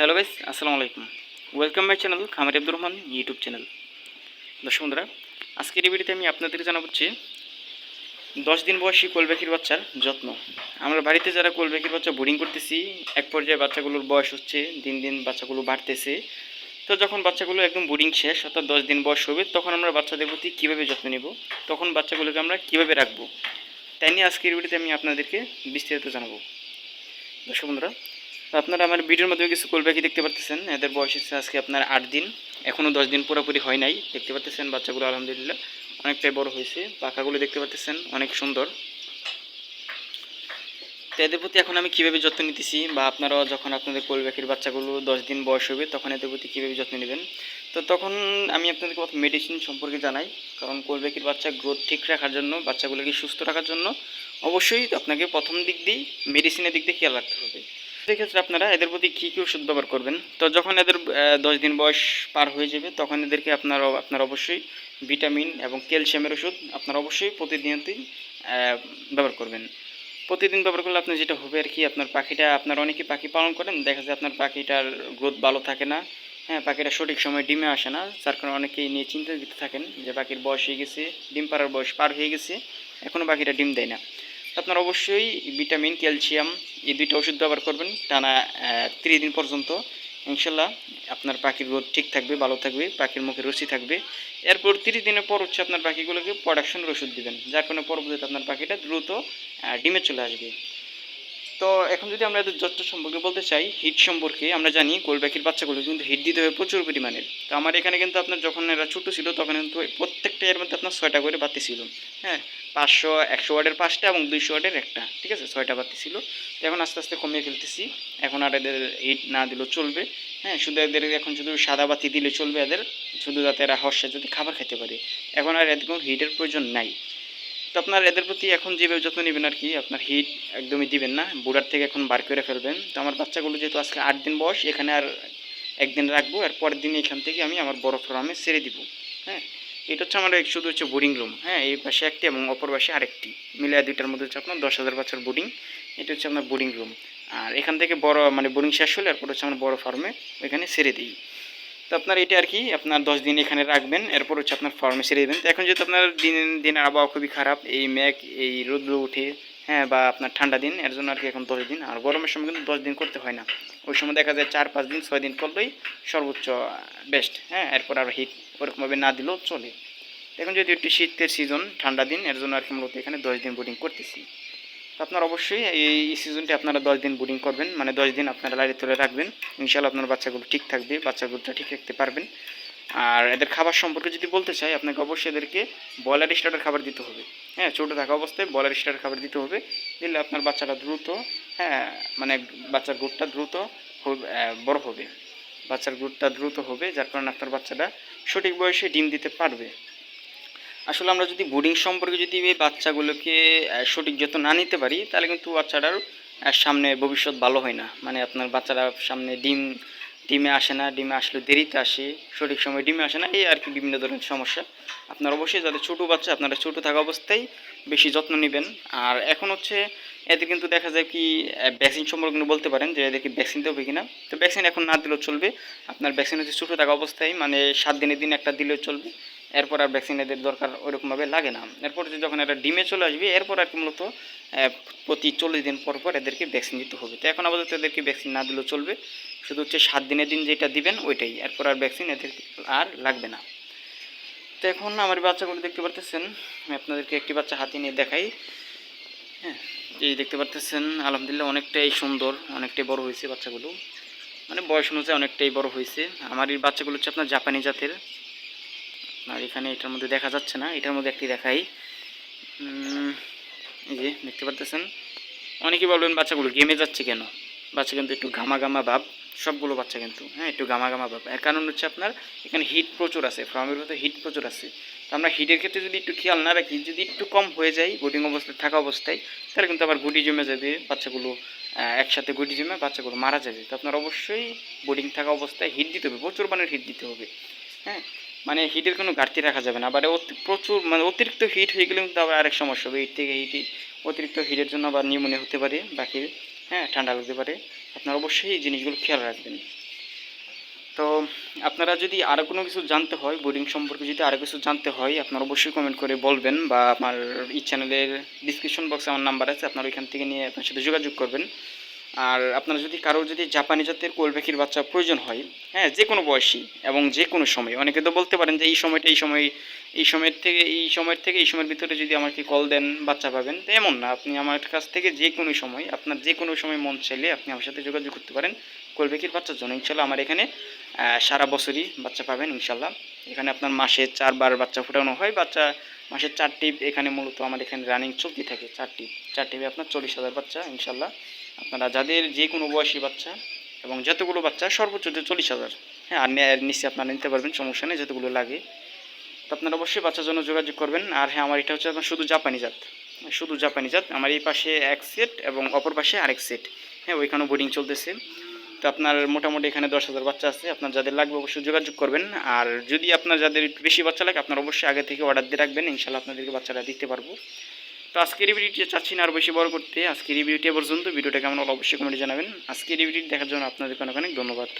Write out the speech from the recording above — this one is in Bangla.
হ্যালো গাইস আসসালামু আলাইকুম ওয়েলকাম মাই চ্যানেল খামারি আব্দুর রহমান ইউটিউব চ্যানেল দর্শক বন্ধুরা, আজকের এই ভিডিওতে আমি আপনাদের জানাবচ্ছি দশ দিন বয়সী কোলবেকির বাচ্চার যত্ন। আমরা বাড়িতে যারা কোলবেকির বাচ্চা বোরিং করতেছি, এক পর্যায়ে বাচ্চাগুলোর বয়স হচ্ছে, দিন দিন বাচ্চাগুলো বাড়তেছে। তো যখন বাচ্চাগুলো একদম বোরিং শেষ, অর্থাৎ দশ দিন বয়স হবে, তখন আমরা বাচ্চাদের প্রতি কীভাবে যত্ন নেব, তখন বাচ্চাগুলোকে আমরা কীভাবে রাখব? তাই নিয়ে আজকের ভিডিওতে আমি আপনাদেরকে বিস্তারিত জানাব। দর্শক বন্ধুরা তো আপনারা আমার ভিডিওর মাধ্যমে কিছু কোলব্যাকি দেখতে পারতেছেন। এদের বয়স হচ্ছে আজকে আপনার আট দিন। এখনও দশ দিন পুরোপুরি হয় নাই। দেখতে পাচ্ছেন বাচ্চাগুলো আলহামদুলিল্লাহ অনেকটাই বড় হয়েছে। পাখাগুলো দেখতে পাচ্ছেন অনেক সুন্দর। তো এদের প্রতি এখন আমি কীভাবে যত্ন নিতেছি বা আপনারাও যখন আপনাদের কোলব্যাকির বাচ্চাগুলো দশ দিন বয়স হবে, তখন এদের প্রতি কীভাবে যত্ন নেবেন? তো তখন আমি আপনাদেরকে প্রথম মেডিসিন সম্পর্কে জানাই। কারণ কোলব্যাকির বাচ্চা গ্রোথ ঠিক রাখার জন্য, বাচ্চাগুলোকে সুস্থ রাখার জন্য অবশ্যই আপনাকে প্রথম দিক দিয়েই মেডিসিনের দিক দিয়ে খেয়াল রাখতে হবে। সেক্ষেত্রে আপনারা এদের প্রতি কী কী ওষুধ ব্যবহার করবেন? তো যখন এদের দশ দিন বয়স পার হয়ে যাবে, তখন এদেরকে আপনারা, আপনার অবশ্যই ভিটামিন এবং ক্যালসিয়ামের ওষুধ আপনারা অবশ্যই প্রতিদিনতেই ব্যবহার করবেন। প্রতিদিন ব্যবহার করলে আপনার যেটা হবে আর কি, আপনার পাখিটা, আপনার অনেকে পাখি পালন করেন, দেখা যায় আপনার পাখিটার গ্রোথ ভালো থাকে না। হ্যাঁ পাখিটা সঠিক সময় ডিমে আসে না, যার কারণে অনেকেই নিয়ে চিন্তিত থাকেন যে পাখির বয়স হয়ে গেছে, ডিম পাড়ার বয়স পার হয়ে গেছে এখনও পাখিটা ডিম দেয় না। আপনার অবশ্যই ভিটামিন, ক্যালসিয়াম এই দুইটা ওষুধ ব্যবহার করবেন টানা তিরিশ দিন পর্যন্ত। ইনশাল্লাহ আপনার পাখির গ্রোথ ঠিক থাকবে, ভালো থাকবে, পাখির মুখে রসি থাকবে। এরপর তিরিশ দিনের পর হচ্ছে আপনার পাখিগুলোকে প্রোডাকশন ওষুধ দেবেন। যার কারণে পরবর্তীতে আপনার পাখিটা দ্রুত ডিমে চলে আসবে। তো এখন যদি আমরা এদের যত্ন সম্পর্কে বলতে চাই হিট সম্পর্কে, আমরা জানি কোলব্যাকির বাচ্চাগুলো কিন্তু হিট দিতে হবে প্রচুর পরিমাণের। তো আমার এখানে কিন্তু আপনার যখন এরা ছোটো ছিল, তখন কিন্তু প্রত্যেকটা এর মধ্যে আপনার ছয়টা করে বাতি ছিল। হ্যাঁ পাঁচশো, একশো ওয়ার্ডের পাঁচটা এবং দুইশো ওয়ার্ডের একটা, ঠিক আছে? ছয়টা বাতি ছিল। তো এখন আস্তে আস্তে কমিয়ে ফেলতেছি। এখন আর এদের হিট না দিলেও চলবে। হ্যাঁ শুধু এদের এখন শুধু সাদা বাতি দিলে চলবে এদের। শুধু যাতে এরা হর্ষে যদি খাবার খেতে পারে। এখন আর এদের কোনো হিটের প্রয়োজন নাই। তো আপনার এদের প্রতি এখন যেভাবে যত্ন নেবেন আর কি, আপনার হিট একদমই দিবেন না, বুড়ার থেকে এখন বার করে ফেলবেন। তো আমার বাচ্চাগুলো যেহেতু আজকে আট দিন বয়স, এখানে আর একদিন রাখব, আর পরের দিন এখান থেকে আমি আমার বড় ফার্মে ছেড়ে দিব। হ্যাঁ এটা হচ্ছে আমার শুধু হচ্ছে বোর্ডিং রুম হ্যাঁ এই পাশে একটি এবং অপর পাশে আরেকটি। মিলিয়ে দুইটার মধ্যে হচ্ছে আপনার দশ হাজার বাচ্চার বোর্ডিং এটা হচ্ছে আপনার বোর্ডিং রুম আর এখান থেকে বড় মানে বোর্ডিং শেষ হলে এরপর হচ্ছে আমার বড় ফার্মে ওইখানে ছেড়ে দিই। তো আপনার এটা আর কি, আপনার দশ দিন এখানে রাখবেন, এরপর হচ্ছে আপনার ফার্মে ছেড়ে দেবেন। তো এখন যেহেতু আপনার দিন, দিনের আবহাওয়া খুবই খারাপ, এই মেঘ, এই রোদ্র উঠে হ্যাঁ বা আপনার ঠান্ডা দিন, এর জন্য আর কি এখন দশ দিন। আর গরমের সময় কিন্তু দশ দিন করতে হয় না। ওই সময় দেখা যায় চার, পাঁচ দিন, ছয় দিন করলেই সর্বোচ্চ বেস্ট হ্যাঁ এরপর আর হিট ওরকমভাবে না দিলেও চলে। এখন যদি একটু শীতের সিজন ঠান্ডা দিন, এর জন্য আর কি মূলত এখানে দশ দিন বোর্ডিং করতেছি। আপনার অবশ্যই এই সিজনটি আপনারা দশ দিন বোর্ডিং করবেন মানে দশ দিন আপনারা লাইটে তুলে রাখবেন। ইনশাল্লাহ আপনার বাচ্চাগুলো ঠিক থাকবে, বাচ্চাগুলোটা ঠিক রাখতে পারবেন। আর এদের খাবার সম্পর্কে যদি বলতে চাই, আপনাকে অবশ্যই এদেরকে বয়লার স্টার্টার খাবার দিতে হবে। হ্যাঁ ছোটো থাকা অবস্থায় বয়লার স্টার্টার খাবার দিতে হবে। দিলে আপনার বাচ্চাটা দ্রুত হ্যাঁ মানে বাচ্চার গ্রোথটা দ্রুত বড় হবে। বাচ্চার গ্রোথটা দ্রুত হবে, যার কারণে আপনার বাচ্চাটা সঠিক বয়সে ডিম দিতে পারবে। আসলে আমরা যদি বোর্ডিং সম্পর্কে যদি এই বাচ্চাগুলোকে সঠিক যত্ন না নিতে পারি, তাহলে কিন্তু বাচ্চাটার সামনে ভবিষ্যৎ ভালো হয় না। মানে আপনার বাচ্চারা সামনে ডিম, ডিমে আসে না, ডিমে আসলে দেরিতে আসে, সঠিক সময় ডিমে আসে না, এই আর কি বিভিন্ন ধরনের সমস্যা। আপনার অবশ্যই যাদের ছোটো বাচ্চা, আপনারা ছোটো থাকা অবস্থায় বেশি যত্ন নেবেন। আর এখন হচ্ছে, এতে কিন্তু দেখা যায় কি ভ্যাকসিন সম্পর্কে কিন্তু বলতে পারেন যে এদেরকে ভ্যাকসিন দেবে কিনা। তো ভ্যাকসিন এখন না দিলেও চলবে। আপনার ভ্যাকসিন হচ্ছে ছোটো থাকা অবস্থায় মানে সাত দিনের দিন একটা দিলেও চলবে। এরপর আর ভ্যাকসিন এদের দরকার ওইরকমভাবে লাগে না। এরপর যখন এরা ডিমে চলে আসবে, এরপর আর কি মূলত প্রতি চল্লিশ দিন পর পর এদেরকে ভ্যাকসিন দিতে হবে। তো এখন আপাতত এদেরকে ভ্যাকসিন না দিলেও চলবে। শুধু হচ্ছে সাত দিনের দিন যেটা দিবেন, ওইটাই। এরপর আর ভ্যাকসিন এদের আর লাগবে না। তো এখন আমার বাচ্চাগুলো দেখতে পারতেছেন, আমি আপনাদেরকে একটি বাচ্চা হাতে নিয়ে দেখাই। হ্যাঁ এই দেখতে পারতেছেন, আলহামদুলিল্লাহ অনেকটাই সুন্দর, অনেকটাই বড় হয়েছে বাচ্চাগুলো। মানে বয়স অনুযায়ী অনেকটাই বড় হয়েছে। আমার এই বাচ্চাগুলো হচ্ছে আপনার জাপানি জাতের। আর এখানে এটার মধ্যে দেখা যাচ্ছে না, এটার মধ্যে একটি দেখাই। এই যে দেখতে পারতেছেন অনেকেই বলবেন বাচ্চাগুলো গেমে যাচ্ছে কেন? বাচ্চা কিন্তু একটু গামা ভাব, সবগুলো বাচ্চা কিন্তু হ্যাঁ একটু গামা ভাব। এর কারণ হচ্ছে আপনার এখানে হিট প্রচুর আছে ফার্মের মধ্যে হিট প্রচুর আছে। তো আমরা হিটের ক্ষেত্রে যদি একটু খেয়াল না রাখি, যদি একটু কম হয়ে যায় বোর্ডিং অবস্থায়, থাকা অবস্থায়, তাহলে কিন্তু আবার গুটি জমে যাবে, বাচ্চাগুলো একসাথে গুটি জমে বাচ্চাগুলো মারা যাবে। তো আপনার অবশ্যই বোর্ডিং থাকা অবস্থায় হিট দিতে হবে, প্রচুর মানের হিট দিতে হবে হ্যাঁ। মানে হিটের কোনো ঘাটতি রাখা যাবে না। অতি- প্রচুর মানে অতিরিক্ত হিট হয়ে গেলে কিন্তু আবার আরেক সমস্যা হবে। হিট থেকে হিট অতিরিক্ত হিটের জন্য আবার নিউমোনিয়া হতে পারে বাকি হ্যাঁ ঠান্ডা লাগতে পারে। আপনারা অবশ্যই এই জিনিসগুলো খেয়াল রাখবেন। তো আপনারা যদি আরও কোনো কিছু জানতে হয় বোর্ডিং সম্পর্কে যদি আরও কিছু জানতে হয়, আপনারা অবশ্যই কমেন্ট করে বলবেন বা আমার এই চ্যানেলের ডিসক্রিপশন বক্সে আমার নাম্বার আছে, আপনারা ওইখান থেকে নিয়ে আপনার সাথে যোগাযোগ করবেন। আর আপনারা যদি কারোর যদি জাপানি জাতের কোল পাখির বাচ্চা প্রয়োজন হয় হ্যাঁ যে কোনো বয়সী এবং যে কোনো সময়, অনেকে তো বলতে পারেন যে এই সময়টা এই সময়, এই সময়ের থেকে, এই সময়ের থেকে, এই সময়ের ভিতরে যদি আমাকে কল দেন, বাচ্চা পাবেন, তো এমন না। আপনি আমার কাছ থেকে যে কোনো সময়, আপনার যে কোনো সময় মন চাইলে আপনি আমার সাথে যোগাযোগ করতে পারেন। কোল পাখির বাচ্চার জন্য ইনশাল্লাহ আমার এখানে সারা বছরই বাচ্চা পাবেন ইনশাল্লাহ। এখানে আপনার মাসে চারবার বাচ্চা ফোটানো হয়। বাচ্চা মাসে চার টিপ এখানে মূলত আমার এখানে রানিং চলতে থাকে, চার টিপ। চার টিপে আপনার চল্লিশ হাজার বাচ্চা ইনশাল্লাহ আপনারা যাদের যে কোনো বয়সী বাচ্চা এবং যতগুলো বাচ্চা, সর্বোচ্চ যে চল্লিশ হাজার। হ্যাঁ আর নে- নিশ্চয়ই আপনারা নিতে পারবেন, সমস্যা নেই, যতগুলো লাগে। তো আপনারা অবশ্যই বাচ্চার জন্য যোগাযোগ করবেন। আর হ্যাঁ আমার এটা হচ্ছে আপনার শুধু জাপানি জাত। শুধু জাপানি জাত। আমার এই পাশে এক সেট এবং অপর পাশে আরেক সেট হ্যাঁ ওইখানেও বোর্ডিং চলতেছে। তো আপনার মোটামুটি এখানে দশ হাজার বাচ্চা আছে। আপনার যাদের লাগবে অবশ্যই যোগাযোগ করবেন। আর যদি আপনার যাদের বেশি বাচ্চা লাগে, আপনার অবশ্যই আগে থেকে অর্ডার দিয়ে রাখবেন। ইনশাল্লাহ আপনাদেরকে বাচ্চারা দিতে পারব। তো আজকে রিভিউটি চাচ্ছি না আর বেশি বড় করতে। আজকে রিভিউটি পর্যন্ত। ভিডিওটা কেমন অবশ্যই কমেন্টে জানাবেন। আজকে রিভিউটি দেখার জন্য আপনাদেরকে অনেক অনেক ধন্যবাদ।